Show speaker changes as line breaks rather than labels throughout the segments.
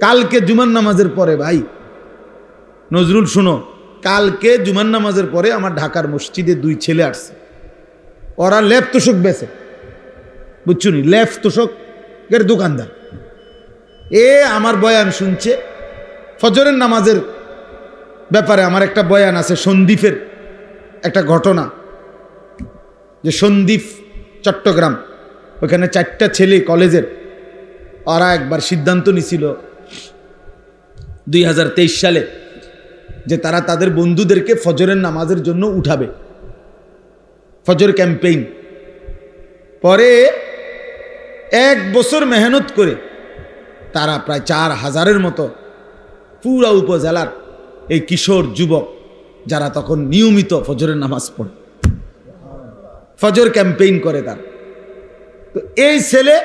কালকে জুমান নামাজের পরে, ভাই। নজরুল, শুনো। কালকে জুমান নামাজের পরে আমার ঢাকার মসজিদে দুই ছেলে আসছে। ওরা লেপ তোষক বেছে। বুঝছ নি লেফ তোষকের দোকানদার। এ আমার বয়ান শুনছে, ফজরের নামাজের ব্যাপারে আমার একটা বয়ান আছে, সন্দীপের একটা ঘটনা। যে সন্দীপ চট্টগ্রাম, ওখানে চারটা ছেলে কলেজের ওরা একবার সিদ্ধান্ত নিছিল দুই হাজার তেইশ সালে যে তারা তাদের বন্ধুদেরকে ফজরের নামাজের জন্য উঠাবে। ফজর ক্যাম্পেইন। পরে এক বছর মেহনত করে তারা প্রায় চার হাজারের মতো পুরা উপজেলার এই কিশোর যুবক যারা তখন নিয়মিত ফজরের নামাজ পড়ে। ফজর ক্যাম্পেইন করে তার। তো এই ছেলে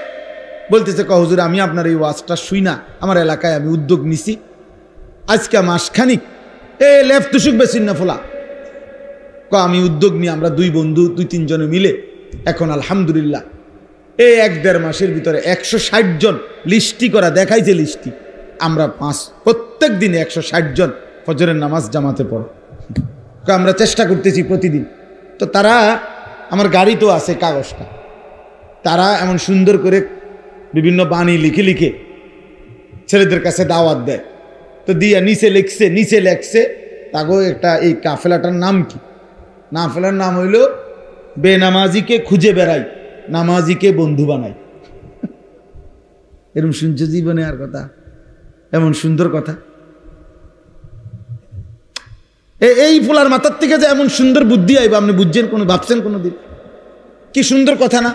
বলতেছে কহজুর আমি আপনার এই ওয়াজটা শুই না, আমার এলাকায় আমি উদ্যোগ নিছি। আজকে মাসখানিক, এ লেফট তুসুক বেশিন না ফোলা। ক, আমি উদ্যোগ নিয়ে আমরা দুই বন্ধু, দুই তিনজনে মিলে এখন আলহামদুলিল্লাহ এই এক দেড় মাসের ভিতরে একশো ষাট জন লিস্টি করা দেখাইছে লিস্টি আমরা পাঁচ, প্রত্যেক দিনে একশো জন ফজরের নামাজ জামাতে পড়ে। আমরা চেষ্টা করতেছি প্রতিদিন। তো তারা, আমার গাড়ি তো আছে, কাগজটা। তারা এমন সুন্দর করে বিভিন্ন বাণী লিখে লিখে ছেলেদের কাছে দাওয়াত দেয়। তো দিয়া নিচে লিখছে, নিচে লেখছে, তাগো একটা এই কাফেলাটার নাম কি? কাফেলার নাম হইল, বেনামাজিকে খুঁজে বেড়াই, নামাজিকে বন্ধু বানাই। এরকম শুনছে জীবনে আর কথা? এমন সুন্দর কথা? এই ফুলার মাথার থেকে যে এমন সুন্দর বুদ্ধি আইব, আপনি বুঝছেন কোনো, ভাবছেন কোনো দিন? কি সুন্দর কথা না?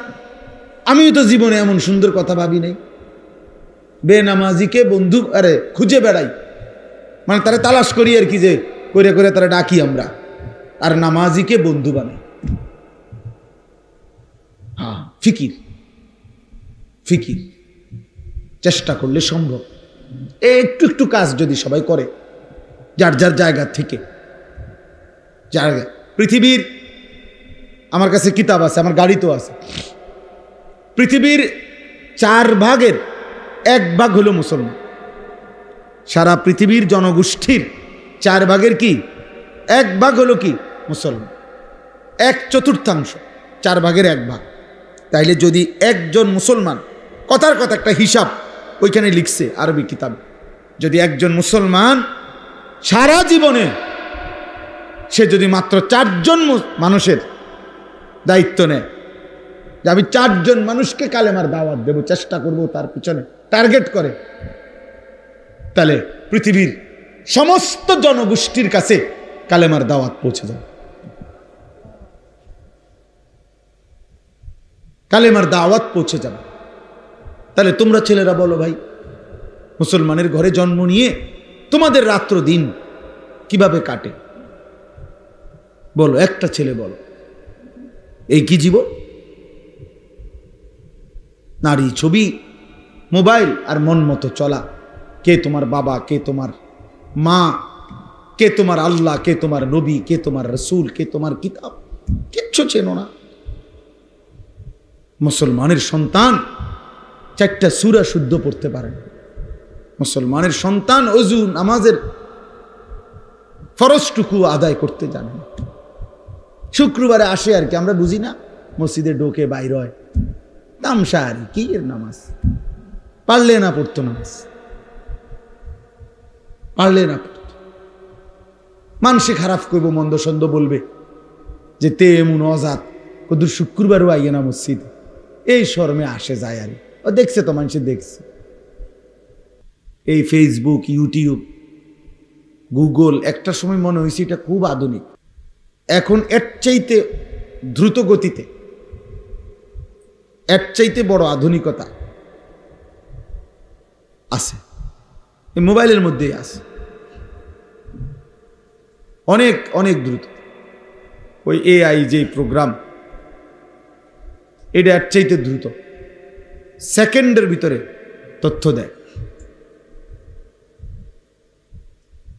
আমিও তো জীবনে এমন সুন্দর কথা ভাবি নাই। বেনামাজিকে বন্ধু, আরে, খুঁজে বেড়াই। মানে তারা তালাশ করি আর কি যে করে করে তারা ডাকি আমরা। আর নামাজিকে বন্ধু বানাই। হ্যাঁ ফিকির। ফিকির। চেষ্টা করলে সম্ভব। একটু একটু কাজ যদি সবাই করে, যার যার জায়গা থেকে। জায়গা পৃথিবীর, আমার কাছে কিতাব আছে, আমার গাড়ি তো আছে। পৃথিবীর চার ভাগের এক ভাগ হলো মুসলমান। সারা পৃথিবীর জনগোষ্ঠীর চার ভাগের কি? এক ভাগ হলো কি? মুসলমান। এক চতুর্থাংশ, চার ভাগের এক ভাগ। তাইলে যদি একজন মুসলমান, কথার কথা একটা হিসাব ওইখানে লিখছে আরবি কিতাব, যদি একজন মুসলমান সারা জীবনে সে যদি মাত্র চারজন মানুষের দায়িত্ব নেয় যে আমি চারজন মানুষকে কালেমার দাওয়াত দেব, চেষ্টা করব তার পিছনে টার্গেট করে। তাহলে পৃথিবীর সমস্ত জনগোষ্ঠীর কাছে কালেমার দাওয়াত পৌঁছে যাবে। কালেমার দাওয়াত পৌঁছে যাবে। তাহলে তোমরা ছেলেরা বলো ভাই, মুসলমানের ঘরে জন্ম নিয়ে তোমাদের রাত্র দিন কীভাবে কাটে? বলো, একটা ছেলে বলো, এই কি জীবন? নারী ছবি, মোবাইল আর মন মতো চলা। কে তোমার বাবা, কে তোমার মা, কে তোমার আল্লাহ, কে তোমার নবী, কে তোমার রসুল, কে তোমার কিতাব, কিচ্ছু চেনো না। মুসলমানের সন্তান চারটা সুরা শুদ্ধ পড়তে পারেন মুসলমানের সন্তান অজু, নামাজের ফরজটুকু আদায় করতে জানে শুক্রবারে আসে আর কি, আমরা বুঝি না, মসজিদে ডোকে বাইর হয়। তামসা আর কি এর নামাজ? পারলে না পড়তো নামাজ। পারলে না পড়তো। মানসে খারাপ করব, মন্দ সন্দ বলবে। যে তে এমন অজাত কদু শুক্রবারও আইয়ে না মসজিদে। এই শর্মে আসে যায় আর। ও দেখছে তো মানুষে দেখছে। এই ফেসবুক ইউটিউব গুগল একটা সময় মনে হয়েছে এটা খুব আধুনিক। এখন এর চাইতে দ্রুত গতিতে এর চাইতে বড় আধুনিকতা আছে। এই মোবাইলের মধ্যেই আছে। অনেক অনেক দ্রুত। ওই এআই যে প্রোগ্রাম এটা এর চাইতে দ্রুত। সেকেন্ডের ভিতরে তথ্য দেয়।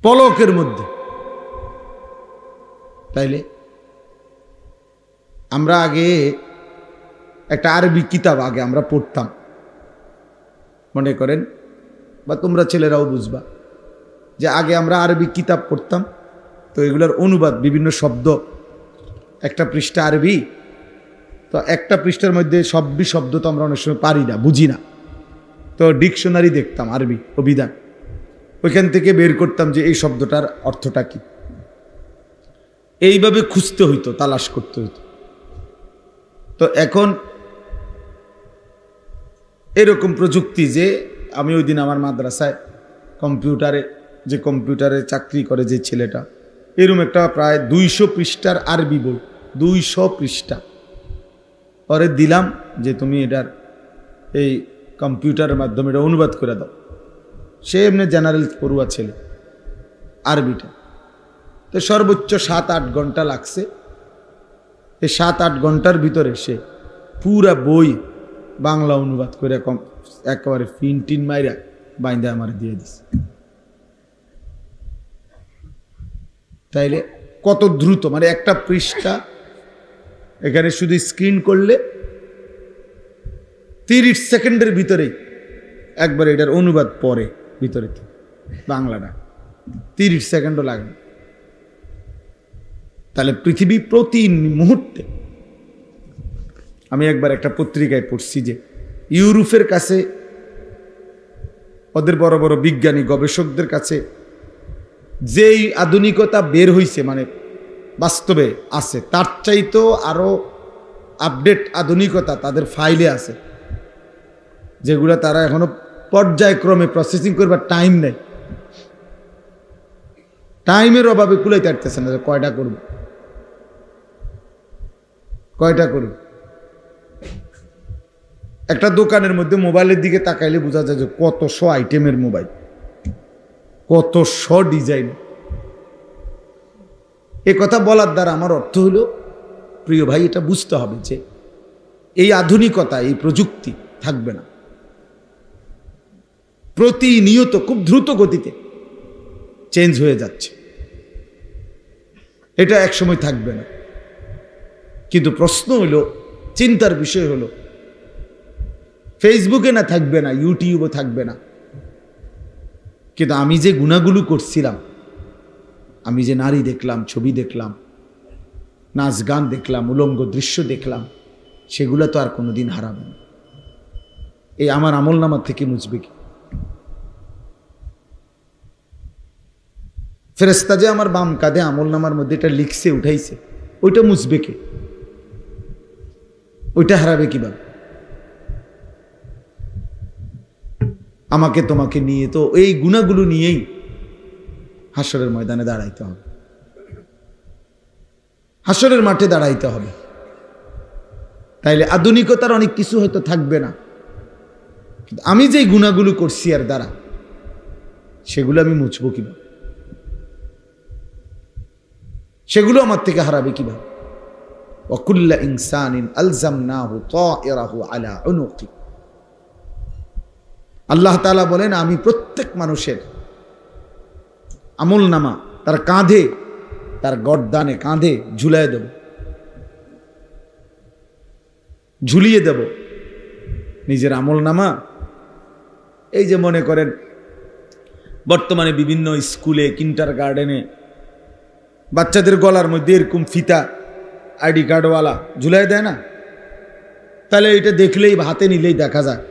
পলকের মধ্যে। তাইলে আমরা আগে একটা আরবি কিতাব আগে আমরা পড়তাম। মনে করেন? বা তোমরা ছেলেরাও বুঝবা। যে আগে আমরা আরবি কিতাব পড়তাম, তো এগুলোর অনুবাদ, বিভিন্ন শব্দ। একটা পৃষ্ঠা আরবি, তো একটা পৃষ্ঠার মধ্যে সবই শব্দ তো আমরা অনেক সময় পারি না, বুঝি না। তো ডিকশনারি দেখতাম আরবি অভিধান। ওইখান থেকে বের করতাম যে এই শব্দটার অর্থটা কি। এইভাবে খুঁজতে হইতো, তালাশ করতে হইতো। তো এখন এরকম প্রযুক্তি যে আমি ওই দিন আমার মাদ্রাসায় কম্পিউটারে, যে কম্পিউটারে চাকরি করে যে ছেলেটা এরকম একটা প্রায় দুইশো পৃষ্ঠার আরবি বই, দুইশো পৃষ্ঠা। পরে দিলাম যে তুমি এটার এই কম্পিউটারের মাধ্যমে এটা অনুবাদ করে দাও। সে এমনি জেনারেল পড়ুয়া ছেলে, আরবিটা। তো সর্বোচ্চ সাত আট ঘণ্টা লাগছে। এই সাত আট ঘণ্টার ভিতরে সে পুরা বই বাংলা অনুবাদ করে কম একেবারে ফিন টিন মাইরা বাইন্দা আমার দিয়ে দিছে তাইলে কত দ্রুত মানে একটা পৃষ্ঠা এখানে শুধু স্ক্রিন করলে তিরিশ সেকেন্ডের ভিতরেই একবার এটার অনুবাদ পরে ভিতরে বাংলাটা তিরিশ সেকেন্ডও লাগে না। তাহলে পৃথিবী প্রতি মুহূর্তে আমি একবার একটা পত্রিকায় পড়ছি যে ইউরোপের কাছে, ওদের বড় বড় বিজ্ঞানী, গবেষকদের কাছে যেই আধুনিকতা বের হইছে মানে বাস্তবে আছে, তার চাইতেও আরও আপডেট আধুনিকতা তাদের ফাইলে আছে, যেগুলো তারা এখনও পর্যায়ক্রমে প্রসেসিং করবার টাইম নেই। টাইমের অভাবে কুলাইতে পারতেছে না কয়টা করব। কয়টা করব? একটা দোকানের মধ্যে মোবাইলের দিকে তাকাইলে বোঝা যায় যে কত শ আইটেমের মোবাইল। কত শ ডিজাইন। এ কথা বলার দ্বারা আমার অর্থ হলো, প্রিয় ভাই, এটা বুঝতে হবে যে এই আধুনিকতা, এই প্রযুক্তি থাকবে না। প্রতিনিয়ত খুব দ্রুত গতিতে চেঞ্জ হয়ে যাচ্ছে। এটা একসময় থাকবে না। কিন্তু প্রশ্ন হলো, চিন্তার বিষয় হলো ফেসবুকে না থাকবে না ইউটিউবও থাকবে না। কিন্তু আমি যে গুণাগুলো করছিলাম, আমি যে নারী দেখলাম, ছবি দেখলাম, নাচ গান দেখলাম, উলঙ্গ দৃশ্য দেখলাম, সেগুলো তো আর কোনোদিন হারাবে না। এই আমার আমল নামার থেকে মুছবে কি? ফেরেস্তা যে আমার বাম কাঁধে আমল নামার মধ্যে এটা লিখছে, উঠাইছে, ওইটা মুছবে কে? ওইটা হারাবে কীভাবে? আমাকে তোমাকে নিয়ে, তো এই গুণাগুলো নিয়েই হাসরের ময়দানে দাঁড়াইতে হবে। হাসরের মাঠে দাঁড়াইতে হবে। তাইলে আধুনিকতার অনেক কিছু হয়তো থাকবে না। আমি যেই গুণাগুলো করছি আর দ্বারা, সেগুলো আমি মুছবো কীভাবে? সেগুলো আমার থেকে হারাবে কীভাবে? ওকুল্লা ইনসানিন আলজামনাহু তায়রাহু আলা উনুকি আল্লাহ তাআলা বলেন, আমি প্রত্যেক মানুষের আমল নামা, তার কাঁধে, তার গর্দানে কাঁধে ঝুলাই দেব। ঝুলিয়ে দেব নিজের আমল নামা। এই যে মনে করেন, বর্তমানে বিভিন্ন স্কুলে কিন্টার গার্ডেনে বাচ্চাদের গলার মধ্যে এরকম ফিতা, আইডি কার্ডওয়ালা ঝুলাই দেয় না? তাহলে এটা দেখলেই হাতে নিলেই দেখা যায়।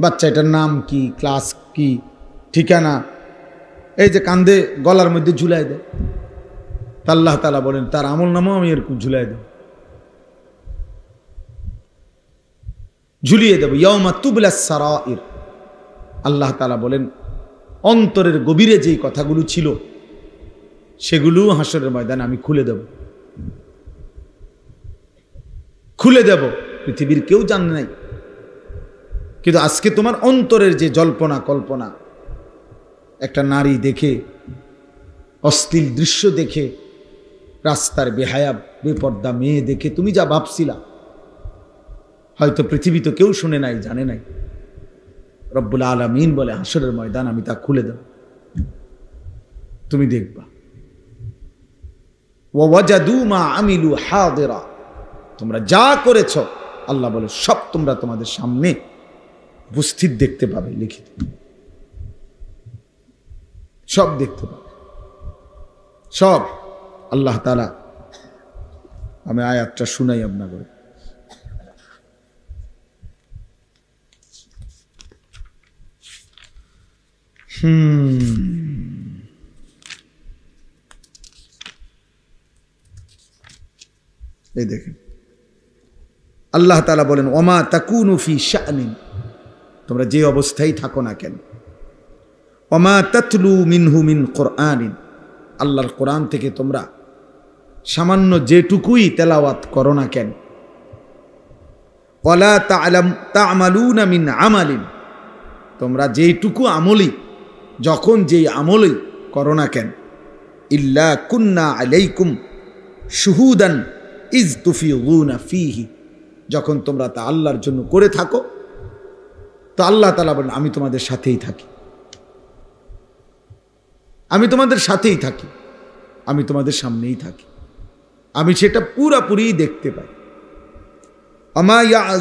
বাচ্চা, এটার নাম কি ক্লাস কি, ঠিকানা? এই যে কান্দে, গলার মধ্যে ঝুলাই দেয়। আল্লাহ তালা বলেন, তার আমল নামও আমি এরকম ঝুলাই দেব। ঝুলিয়ে দেব ইয়মা তুবলা সারাইর। আল্লাহ তালা বলেন, অন্তরের গভীরে যেই কথাগুলো ছিল, সেগুলো হাসরের ময়দানে আমি খুলে দেব। খুলে দেব। পৃথিবীর কেউ জানে নাই কিন্তু আজকে তোমার অন্তরের যে জল্পনা, কল্পনা, একটা নারী দেখে অশ্লীল দৃশ্য দেখে, রাস্তার বেহায়া, বেপর্দা মেয়ে দেখে তুমি যা ভাবছিলা, হয়তো পৃথিবী তো কেউ শুনে নাই, জানে নাই। রব্বুল আলমিন বলে হাসরের ময়দান, আমি তা খুলে দেব। তুমি দেখবা। ওয়াজাদু মা আমিলু হাদিরা। তোমরা যা করেছ, আল্লাহ বলে, সব তোমরা তোমাদের সামনে উপস্থিত দেখতে পাবে লিখিত। সব দেখতে পাবে। সব। আল্লাহ তালা আমি আয়াতটা শুনাই আপনাকে হুম। এই দেখেন। আল্লাহ তালা বলেন ওমা তাকুনুফি শানিন। তোমরা যে অবস্থায় থাকো না কেন? অমা ততলু মিনহু মিন কোরআনিন। আল্লাহর কোরআন থেকে তোমরা সামান্য যেটুকুই তেলাওয়াত করো না কেন? ওলা তালাম তামালুনা মিন আমালিন। তোমরা যেইটুকু আমলি, যখন যেই আমলই করো না কেন? ইল্লা কুন্না আলাইকুম শুহুদান ইজ তুফিউনা ফিহি। যখন তোমরা তা আল্লাহর জন্য করে থাকো তো আল্লাহ তালা বলেন, আমি তোমাদের সাথেই থাকি। আমি তোমাদের সাথেই থাকি। আমি তোমাদের সামনেই থাকি। আমি সেটা পুরাপুরি দেখতে পাই। আর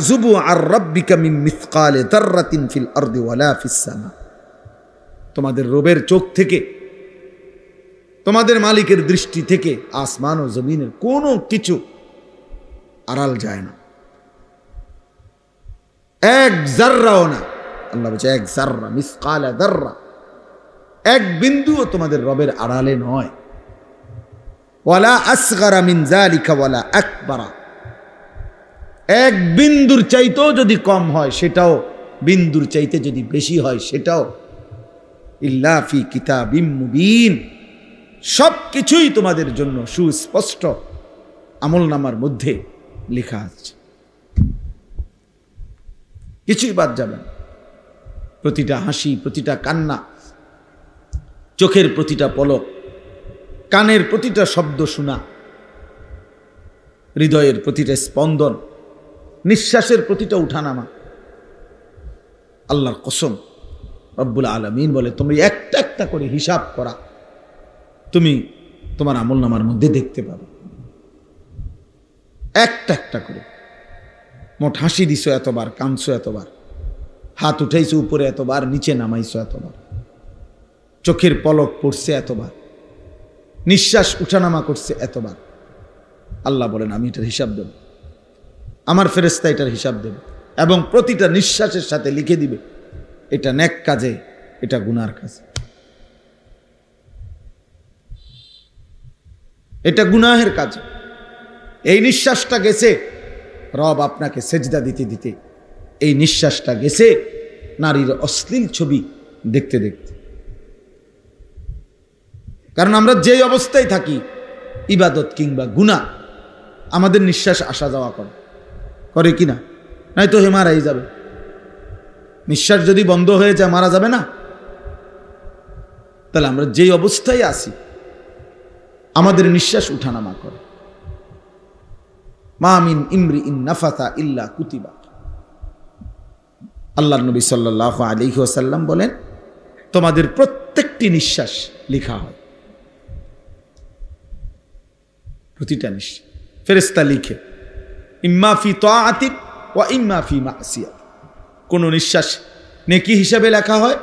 তোমাদের রবের চোখ থেকে, তোমাদের মালিকের দৃষ্টি থেকে, আসমান ও জমিনের কোনো কিছু আড়াল যায় না। এক জাররাও না। আল্লাহ বলছে, এক জাররা মিস মিসকালা দাররা এক বিন্দুও তোমাদের রবের আড়ালে নয়। ওয়ালা আসগারা মিন জালিকা ওয়ালা আকবারা। এক বিন্দুর চাইতেও যদি কম হয়, সেটাও বিন্দুর চাইতে যদি বেশি হয়, সেটাও ইল্লাফি কিতাবিম মুবিন। সব কিছুই তোমাদের জন্য সুস্পষ্ট। আমল নামার মধ্যে লেখা আছে। কিছুই বাদ যাবে না। প্রতিটা হাসি, প্রতিটা কান্না, চোখের প্রতিটা পলক, কানের প্রতিটা শব্দ শোনা, হৃদয়ের প্রতিটা স্পন্দন, নিঃশ্বাসের প্রতিটা উঠানামা। আল্লাহর কসম, রব্বুল আলমিন বলে, তুমি একটা একটা করে হিসাব করা। তুমি তোমার আমল নামার মধ্যে দেখতে পাবে। একটা একটা করে। মোট হাসি দিছ এতবার, কাঁদছো এতবার। হাত উঠাইছো উপরে এতবার, নিচে নামাইছো এতবার। চোখের পলক পড়ছে এতবার। নিঃশ্বাস উঠানামা করছে এতবার। আল্লাহ বলেন, আমি এটার হিসাব দেব। আমার ফেরেস্তা এটার হিসাব দেবে এবং প্রতিটা নিঃশ্বাসের সাথে লিখে দিবে, এটা ন্যাক কাজে, এটা গুনার কাজে। এটা গুনাহের কাজ। এই নিঃশ্বাসটা গেছে রব আপনাকে সেজদা দিতে দিতে এই নিঃশ্বাসটা গেছে, নারীর অশ্লীল ছবি দেখতে দেখতে। কারণ আমরা যেই অবস্থায় থাকি, ইবাদত কিংবা গুণা আমাদের নিঃশ্বাস আসা যাওয়া করে। করে কি না? নাই তো হে মারাই যাবে। নিঃশ্বাস যদি বন্ধ হয়ে যায়, মারা যাবে না? তাহলে আমরা যেই অবস্থায় আছি, আমাদের নিঃশ্বাস উঠানামা করে। মামিন ইমরি ইন নাফাতা ইল্লা কুতিবা। আল্লাহ নবী সাল্লাহ আলী ওসাল্লাম বলেন, তোমাদের প্রত্যেকটি নিঃশ্বাস লেখা হয়। প্রতিটা নিঃশ্বাস। ফেরেস্তা লিখে ইম্মাফি তাআতিক ওয়া ইম্মাফি মাসিয়াত। কোনো নিঃশ্বাস নেকি হিসাবে লেখা হয়,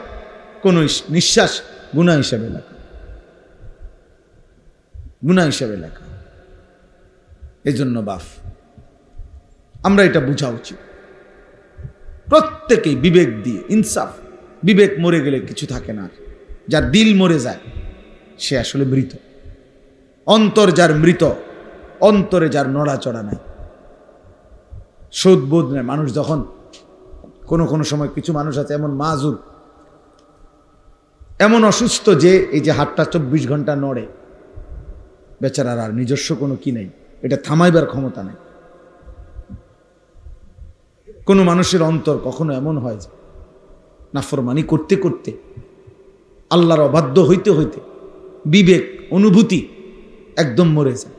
কোনো নিঃশ্বাস গুণা হিসাবে লেখা গুণা হিসাবে লেখা এজন্য বাফ। আমরা এটা বোঝা উচিত। প্রত্যেকেই বিবেক দিয়ে, ইনসাফ, বিবেক মরে গেলে কিছু থাকে না। যার দিল মরে যায়, সে আসলে মৃত। অন্তর যার মৃত, অন্তরে যার নড়াচড়া নাই। সৌদবোধ নেই। মানুষ যখন কোনো কোনো সময় কিছু মানুষ আছে, এমন মাজুর, এমন অসুস্থ যে এই যে হাতটা চব্বিশ ঘণ্টা নড়ে, বেচারার আর নিজস্ব কোনো কি নেই। এটা থামাইবার ক্ষমতা নেই। কোনো মানুষের অন্তর কখনো এমন হয় যে নাফরমানি করতে করতে, আল্লাহর অবাধ্য হইতে হইতে বিবেক, অনুভূতি একদম মরে যায়।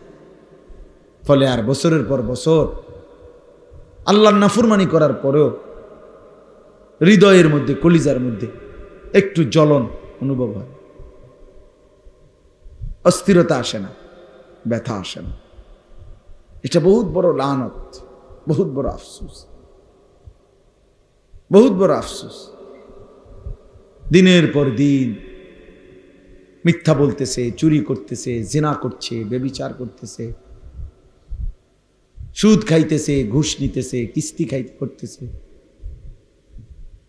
ফলে আর বছরের পর বছর আল্লাহর নাফরমানি করার পরেও হৃদয়ের মধ্যে, কলিজার মধ্যে একটু জ্বলন অনুভব হয়। অস্থিরতা আসে না, ব্যথা আসে না। এটা বহুত বড় লানত, বহুত বড় আফসুস। বহুত বড় আফসুস। দিনের পর দিন মিথ্যা বলতেছে, চুরি করতেছে, জেনা করছে বেবিচার করতেছে। সুদ খাইতেছে, ঘুষ নিতেছে, কিস্তি খাইতে করতেছে।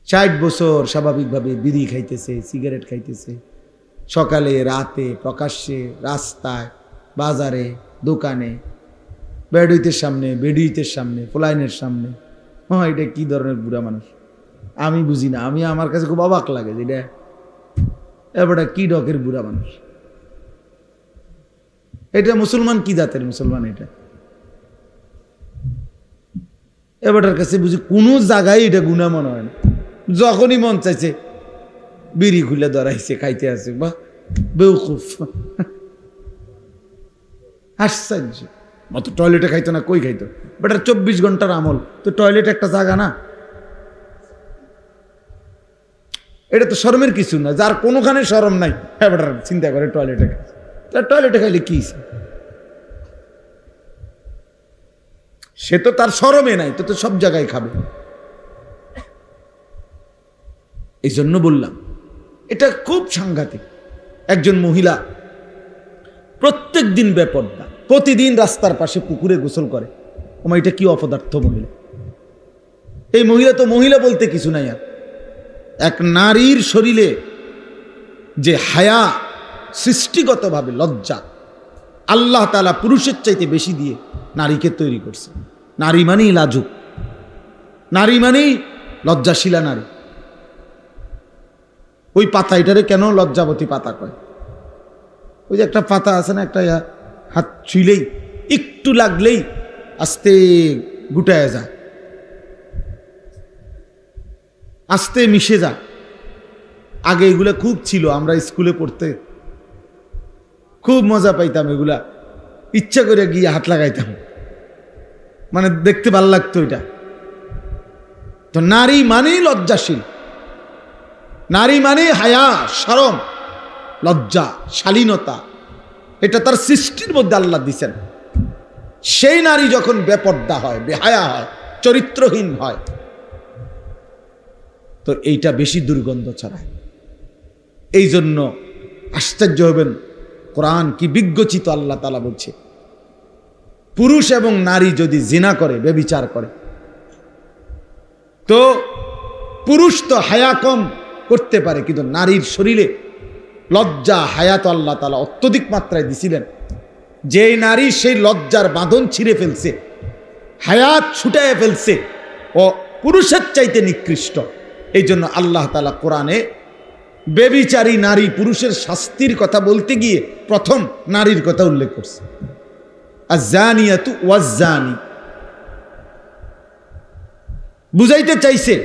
ষাট বছর স্বাভাবিকভাবে বিড়ি খাইতেছে, সিগারেট খাইতেছে। সকালে, রাতে, প্রকাশ্যে, রাস্তায়, বাজারে, দোকানে, বেডুইতের সামনে বেডুইতের সামনে, পোলাইনের সামনে। হ্যাঁ এটা কি ধরনের বুড়া মানুষ? আমি বুঝি না, আমি আমার কাছে খুব অবাক লাগে যে এটা এবারটা কি ডকের বুড়া মানুষ? এটা মুসলমান কি জাতের মুসলমান এটা? এবারটার কাছে বুঝি কোনো জায়গায় এটা গুণা মনে হয় না। যখনই মন চাইছে, বিড়ি খুলে ধরাইছে, খাইতে আছে বা বেউকুফ। আশ্চর্য। অত টয়লেটে খাইতো না, কই খাইতো? বেটার চব্বিশ ঘণ্টার আমল। তো টয়লেট একটা জায়গা না? এটা তো শরমের কিছু না, যার কোনোখানে শরম নাই। হ্যাঁ চিন্তা করে টয়লেটে তার টয়লেটে খাইলে কি সে তো তার শরমে নাই, তো তো সব জায়গায় খাবে। এই জন্য বললাম, এটা খুব সাংঘাতিক। একজন মহিলা প্রত্যেক দিন বেপর্দা প্রতিদিন রাস্তার পাশে পুকুরে গোসল করে। ওমা, এটা কি অপদার্থ মহিলা? এই মহিলা তো মহিলা বলতে কিছু নাই আর। এক নারীর শরীরে যে হায়া সৃষ্টিগতভাবে লজ্জা, আল্লাহ তালা পুরুষের চাইতে বেশি দিয়ে নারীকে তৈরি করছে। নারী মানেই লাজুক। নারী মানেই লজ্জাশীলা নারী। ওই পাতা এটারে কেন লজ্জাবতী পাতা কয়? ওই যে একটা পাতা আছে না, একটা হাত ছুইলেই, একটু লাগলেই আস্তে গুটায় যায়। আস্তে মিশে যায় আগে এগুলা খুব ছিল, আমরা স্কুলে পড়তে খুব মজা পাইতাম এগুলা। ইচ্ছা করে গিয়ে হাত লাগাইতাম। মানে দেখতে ভালো লাগতো এটা। তো নারী মানেই লজ্জাশীল। নারী মানে হায়া, সরম, লজ্জা, শালীনতা। এটা তার সৃষ্টির মধ্যে আল্লাহ দিছেন। সেই নারী যখন বেপর্দা হয়, বেহায়া হয়, চরিত্রহীন হয় তো এইটা বেশি দুর্গন্ধ ছড়ায় এই জন্য আশ্চর্য হবেন কোরআন কি বিজ্ঞচিত আল্লাহ তালা বলছে। পুরুষ এবং নারী যদি জিনা করে বেবিচার করে, তো পুরুষ তো হায়া কম করতে পারে, কিন্তু নারীর শরীরে লজ্জা হায়াত আল্লাহ তালা অত্যধিক মাত্রায় দিছিলেন। যে নারী সেই লজ্জার বাঁধন ছিঁড়ে ফেলছে, হায়াত ছুটায় ফেলছে ও পুরুষের চাইতে নিকৃষ্ট। এই জন্য আল্লাহ তালা কোরআনে বেবিচারী নারী পুরুষের শাস্তির কথা বলতে গিয়ে প্রথম নারীর কথা উল্লেখ করছে। আর ওয়াজানি বুঝাইতে চাইছে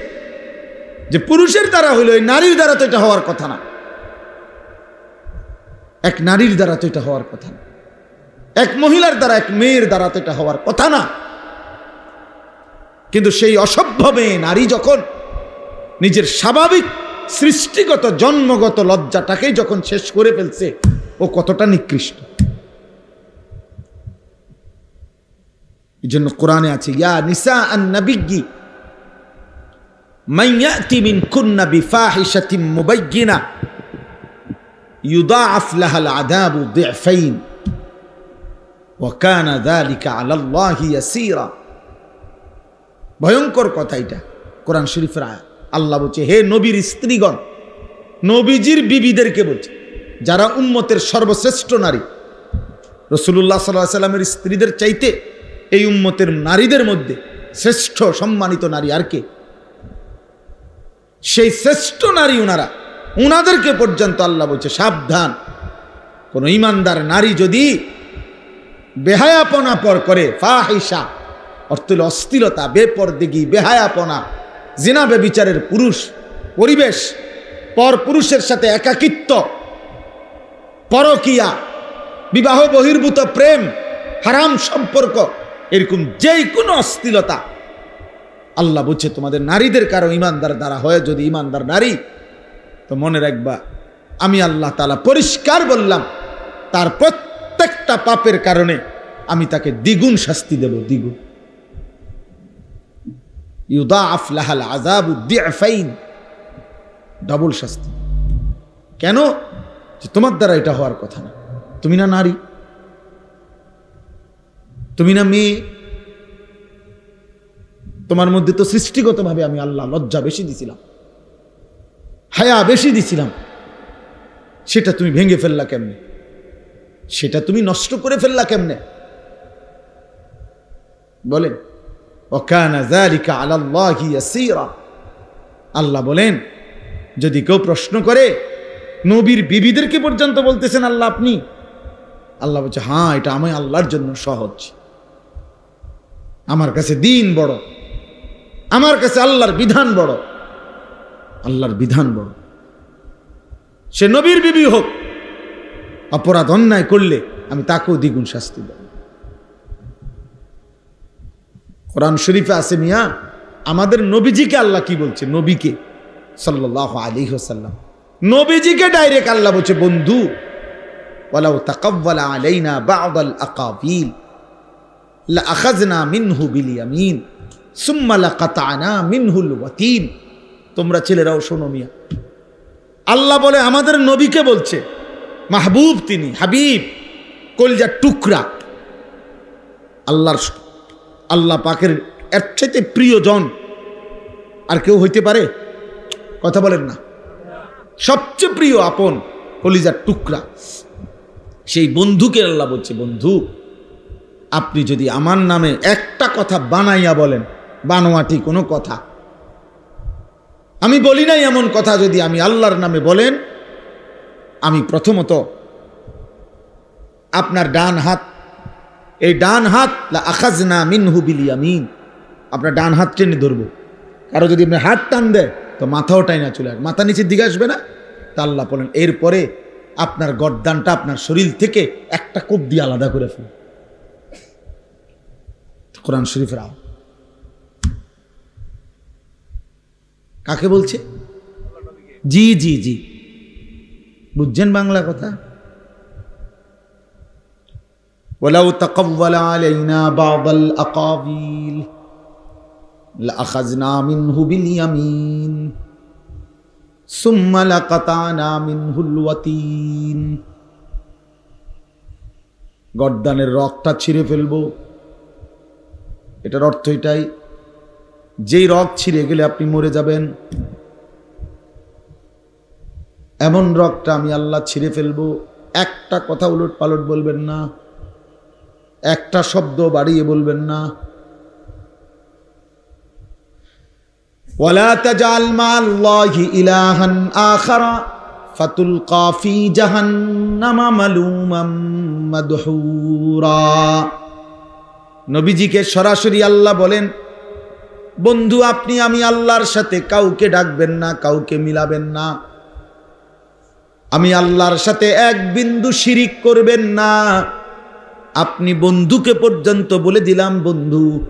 যে পুরুষের দ্বারা হইল নারীর দ্বারা তো এটা হওয়ার কথা না। এক নারীর দ্বারা তো এটা হওয়ার কথা না। এক মহিলার দ্বারা, এক মেয়ের দ্বারা তো এটা হওয়ার কথা না। কিন্তু সেই অসভ্য মেয়ে নারী যখন নিজের স্বাভাবিক সৃষ্টিগত জন্মগত লজ্জাটাকেই যখন শেষ করে ফেলছে ও কতটা নিকৃষ্ট এই জন্য কোরআনে আছে ইয়া নিসা আন নাবিগি من يأتي منكن بفاحشة مبينة يضاعف لها العذاب ضعفين وكان ذلك على الله يسيرا ভয়ঙ্কর কথা এটা কোরআন শরীফের আয়াত আল্লাহ বলছে, হে নবীর স্ত্রীগণ, নবীজির বিবিদেরকে বলছে, যারা উম্মতের সর্বশ্রেষ্ঠ নারী রসুল্লাহ সাল্লাহ সাল্লামের স্ত্রীদের চাইতে এই উম্মতের নারীদের মধ্যে শ্রেষ্ঠ সম্মানিত নারী আর কে? সেই শ্রেষ্ঠ নারী উনারা, উনাদেরকে পর্যন্ত আল্লাহ বলছে, সাবধান, কোন ইমানদার নারী যদি বেহায়াপনা পর করে ফাহিসা অর্থ অস্থিরতা, বেপরদিগি, বেহায়াপনা জিনা বেবিচারের পুরুষ, পরিবেশ, পর পুরুষের সাথে একাকিত্ব, পরকিয়া, বিবাহ বহির্ভূত প্রেম, হারাম সম্পর্ক, এরকম যেই কোনো অস্থিরতা আল্লাহ বলছে, তোমাদের নারীদের কারও ইমানদার দ্বারা হয়, যদি ইমানদার নারী, তো মনে রাখবা, আমি আল্লাহ তালা পরিষ্কার বললাম, তার প্রত্যেকটা পাপের কারণে আমি তাকে দ্বিগুণ শাস্তি দেব, দ্বিগুণ। ইউদা আফলাহাল আজাব ডবল শাস্তি। কেন? যে তোমার দ্বারা এটা হওয়ার কথা না। তুমি না নারী। তুমি না মেয়ে। তোমার মধ্যে তো সৃষ্টিগতভাবে আমি আল্লাহ লজ্জা বেশি দিছিলাম। হায়া বেশি দিছিলাম। সেটা তুমি ভেঙে ফেললা কেমনে? সেটা তুমি নষ্ট করে ফেললা কেমনে? বলেন। আল্লাহ বলেন, যদি কেউ প্রশ্ন করে, নবীর বিবিদেরকে পর্যন্ত বলতেছেন আল্লাহ আপনি? আল্লাহ বলছে হ্যাঁ এটা আমি আল্লাহর জন্য সহজ। আমার কাছে দিন বড়। আমার কাছে আল্লাহর বিধান বড়। আল্লাহর বিধান বড়। সে নবীর বিবি হোক, অপরাধ অন্যায় করলে আমি তাকেও দ্বিগুণ শাস্তি দেব। কোরআন শরীফে আছে মিয়া, আমাদের নবীজিকে আল্লাহ কি বলছে? নবীকে সাল্লাহ আলী হোসাল্লাম নবীজিকে ডাইরেক্ট আল্লাহ বলছে, বন্ধু, ওয়ালাউ তাকাব্বালা আলাইনা বা'দাল আকাবিল, লাআখাযনা মিনহু বিল ইয়ামিন সুম্মা লাকাতানা মিনহুল ওয়াতিন। তোমরা ছেলেরাও শোনো মিয়া। আল্লাহ বলে, আমাদের নবীকে বলছে, মাহবুব তিনি, হাবিব, কলজার টুকরা। আল্লাহর আল্লাহ পাকের এর চাইতে প্রিয়জন আর কেউ হইতে পারে? কথা বলেন না। সবচেয়ে প্রিয় আপন কলিজার টুকরা, সেই বন্ধুকে আল্লাহ বলছে, বন্ধু, আপনি যদি আমার নামে একটা কথা বানাইয়া বলেন, বানোয়াটি কোনো কথা। আমি বলি নাই এমন কথা যদি আমি আল্লাহর নামে বলেন, আমি প্রথমত আপনার ডান হাত এই ডান হাত আখাজনা মিনহু বিলিয়ামিন আপনার ডান হাত টেনে ধরবো। কারও যদি আপনি হাত টান দেয়, তো মাথাও টাইনা চলে আসবে। মাথা নিচের দিকে আসবে না? তা আল্লাহ বলেন, এরপরে আপনার গরদানটা আপনার শরীর থেকে একটা কোপ দিয়ে আলাদা করে ফেল কোরআন শরীফের আও কাকে বলছে? জি জি জি। বুঝছেন বাংলা কথা? ولو تقول علينا بعض الأقاويل لأخذنا منه باليمين ثم لقطعنا منه الوتين গর্দানের রকটা ছিঁড়ে ফেলবো এটার অর্থ এটাই যেই রক ছিঁড়ে গেলে আপনি মরে যাবেন এমন রকটা আমি আল্লাহ ছিঁড়ে ফেলবো একটা কথা উলট পালট বলবেন না একটা শব্দ বাড়িয়ে বলবেন না ولا تجعل مع الله إلها آخر فتلقى في جهنم ملوما مدحورا নবীজিকে সরাসরি আল্লাহ বলেন বন্ধু আপনি আমি আল্লাহর সাথে কাউকে ডাকবেন না কাউকে মিলাবেন না আমি আল্লাহর সাথে এক বিন্দু শিরিক করবেন না আপনি বন্ধুকে পর্যন্ত বলে দিলাম, বন্ধু,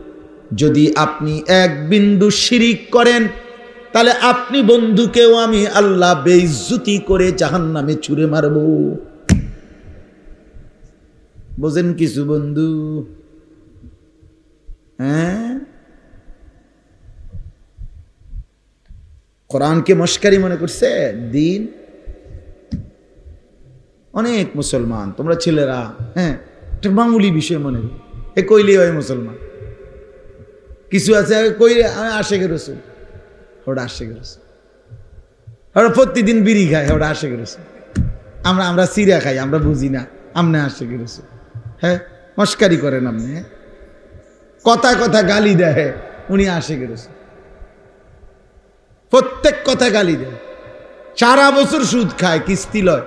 যদি আপনি এক বিন্দু শিরিক করেন, তাহলে আপনি বন্ধুকেও আমি আল্লাহ বেইজ্জুতি করে জাহান নামে ছুঁড়ে মারব। বোঝেন কিছু, বন্ধু? হ্যাঁ? কোরআনকে মস্কারি মনে করছে? দিন? অনেক মুসলমান, তোমরা ছেলেরা হ্যাঁ? একটা মামুলি বিষয় মনে করি এ কইলেই হয় মুসলমান। কিছু আছে কইলে আমি আশেখের রসুল। ওটা আশেখের রসুল। ওরা প্রতিদিন বিড়ি খায় ওটা আশেখের রসুল। আমরা আমরা সিরা খাই, আমরা বুঝি না, আমনে আশেখের রসুল। হ্যাঁ মস্কারি করেন আপনি হ্যাঁ। কথা কথা গালি দেয়, উনি আশেখের রসুল। প্রত্যেক কথা গালি দেয়। সারা বছর সুদ খায়, কিস্তি লয়।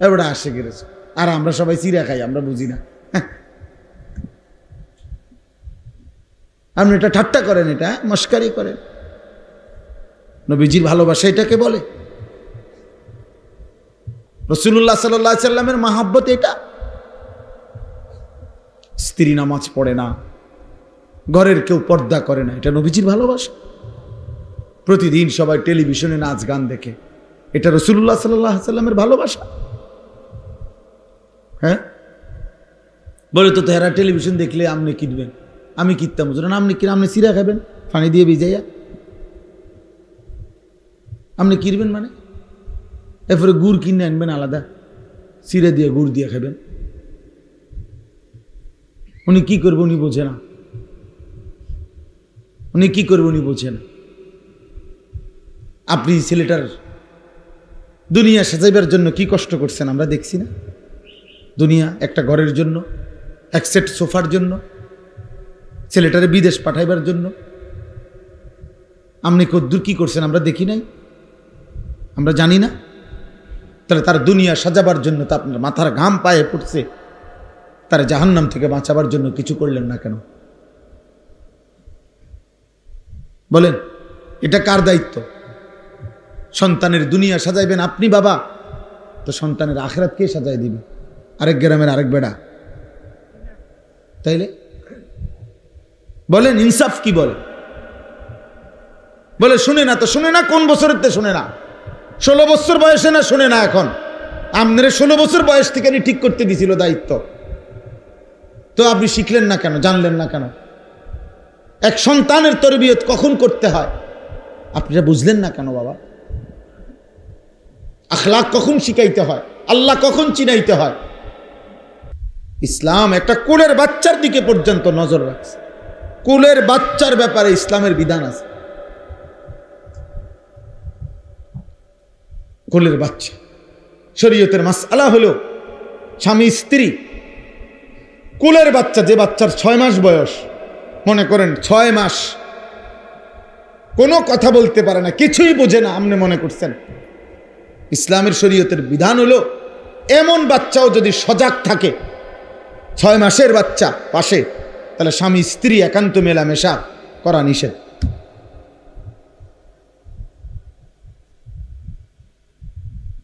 এবারে আসে গেছে আর আমরা সবাই চিরা খাই, আমরা বুঝি না। আপনি এটা ঠাট্টা করেন এটা, মস্কারি করেন। নবীজির ভালোবাসা এটাকে বলে। রসুল্লাহ সাল্লাহ সাল্লামের মাহাব্বত এটা। স্ত্রী নামাজ পড়ে না, ঘরের কেউ পর্দা করে না, এটা নবীজির ভালোবাসা। প্রতিদিন সবাই টেলিভিশনে নাচ গান দেখে, এটা রসুল্লাহ সাল্লাহ সাল্লামের ভালোবাসা। হ্যাঁ বলে তো তেহারা টেলিভিশন দেখলে আপনি কিনবেন। আমি কিনতাম বুঝলেন? আপনি কিনে আপনি সিরা খাবেন, পানি দিয়ে ভিজাইয়া। আপনি কিনবেন মানে? এরপরে গুড় কিনে আনবেন আলাদা। চিড়ে দিয়ে, গুড় দিয়ে খাবেন। উনি কি করবে উনি বোঝে না। উনি কি করবে উনি বোঝে না। আপনি ছেলেটার দুনিয়া সাজাইবার জন্য কি কষ্ট করছেন আমরা দেখছি না? দুনিয়া, একটা ঘরের জন্য, এক সেট সোফার জন্য, ছেলেটারে বিদেশ পাঠাইবার জন্য। আপনি কদ্দুর কী করছেন আমরা দেখি নাই? আমরা জানি না। তাহলে তার দুনিয়া সাজাবার জন্য তা আপনার মাথার ঘাম পায়ে পড়ছে। তার জাহান্নাম থেকে বাঁচাবার জন্য কিছু করলেন না কেন? বলেন, এটা কার দায়িত্ব? সন্তানের দুনিয়া সাজাইবেন আপনি বাবা, তো সন্তানের আখেরাত কে সাজাই দিবে? আরেক গ্রামের আরেক বেড়া। তাইলে? বলেন, ইনসাফ কি বলে? বলে, শুনে না তো, শুনে না, কোন বছরের তে শুনে না? ষোলো বছর বয়সে না শুনে না এখন? আপনার ষোলো বছর বয়স থেকে ঠিক করতে দিছিল দায়িত্ব। তো আপনি শিখলেন না কেন, জানলেন না কেন? এক সন্তানের তরবিয়ত কখন করতে হয়? আপনারা বুঝলেন না কেন বাবা? আখলাক কখন শিখাইতে হয়? আল্লাহ কখন চিনাইতে হয়? ইসলাম একটা কুলের বাচ্চার দিকে পর্যন্ত নজর রাখছে। কুলের বাচ্চার ব্যাপারে ইসলামের বিধান আছে। কুলের বাচ্চা। শরীয়তের মাসআলা হলো স্বামী, স্ত্রী। কুলের বাচ্চা, যে বাচ্চার ছয় মাস বয়স, মনে করেন ছয় মাস। কোনো কথা বলতে পারে না, কিছুই বোঝে না, আপনি মনে করছেন। ইসলামের শরীয়তের বিধান হলো, এমন বাচ্চাও যদি সজাগ থাকে ছয় মাসের বাচ্চা, পাশে। তাহলে স্বামী, স্ত্রী একান্ত মেলামেশা করা নিষেধ।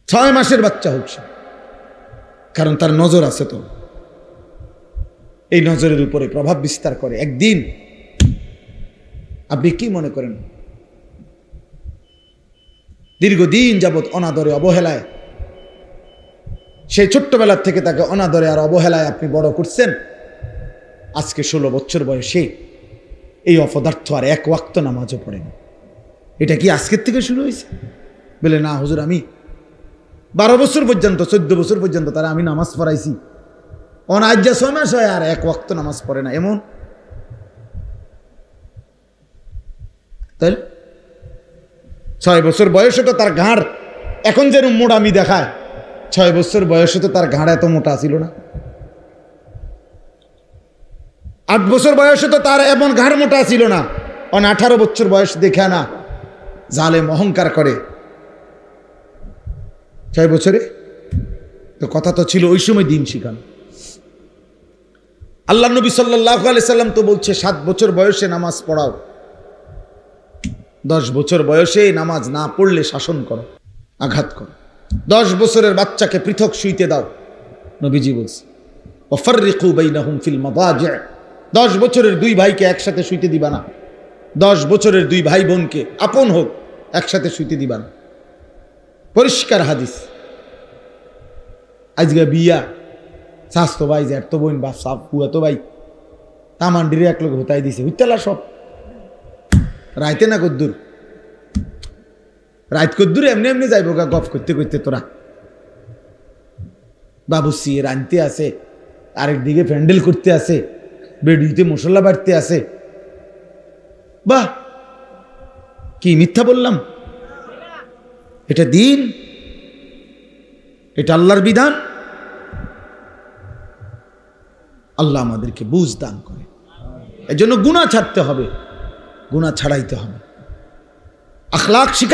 ছয় মাসের বাচ্চা হোক কারণ তার নজর আছে তো। এই নজরের উপরে প্রভাব বিস্তার করে। একদিন, আপনি কি মনে করেন? দীর্ঘদিন যাবৎ অনাদরে, অবহেলায় সেই ছোট্টবেলার থেকে তাকে অনাদরে আর অবহেলায় আপনি বড় করছেন। আজকে ষোলো বছর বয়সে এই অপদার্থ আর এক ওয়াক্ত নামাজও পড়েনি এটা কি আজকের থেকে শুরু হয়েছে? বলে, না, হুজুর, আমি বারো বছর পর্যন্ত, চোদ্দ বছর পর্যন্ত তারা আমি নামাজ পড়াইছি। অনার্য ছয় মাস হয় আর এক ওয়াক্ত নামাজ পড়ে না। এমন? তাই ছয় বছর বয়সে তো তার ঘাড় এখন যেন মোড়ামি দেখায়। ছয় বছর বয়সে তো তার ঘাড় এত মোটা ছিল না। আট বছর বয়সে তো তার এমন ঘাড় মোটা ছিল না। অন আঠারো বছর বয়স দেখে না, জালেম অহংকার করে। ছয় বছরে? তো কথা তো ছিল ওই সময় দিন শিখানো। আল্লাহ নবী সাল্লাহ আলি সাল্লাম তো বলছে, সাত বছর বয়সে নামাজ পড়াও। দশ বছর বয়সে নামাজ না পড়লে শাসন করো, আঘাত করো। দশ বছরের বাচ্চাকে পৃথক শুইতে দাও। নবীজি বলছে ওফারিকু বাইনাহুম ফিল মাদাজি। দশ বছরের দুই ভাইকে একসাথে শুইতে দিবা না। দশ বছরের দুই ভাই বোনকে আপন হোক, একসাথে শুইতে দিবা না। পরিষ্কার হাদিস। আজকে বিয়া, স্বাস্থ্য ভাই যে এত বোন বাপ সাপ পুয়া তো ভাই, তামান্ডিরে এক লোক হতাই দিছে। হুইতালা সব। রাইতে না কদ্দুর? রাইত কদ্দুর এমনি এমনি যাইব গা গপ করতে করতে তোরা। বাবুসি রানতে আছে, আরেক দিকে প্যান্ডেল করতে আছে বেডিতে মশলা বাড়তে আছে। বাহ, কি মিথ্যা বললাম? এটা দিন, এটা আল্লাহর বিধান। আল্লাহ আমাদেরকে বুঝ দান করে। এজন্য গুণা ছাড়তে হবে গুণা ছাড়াইতে হবে। আখলাক শিখা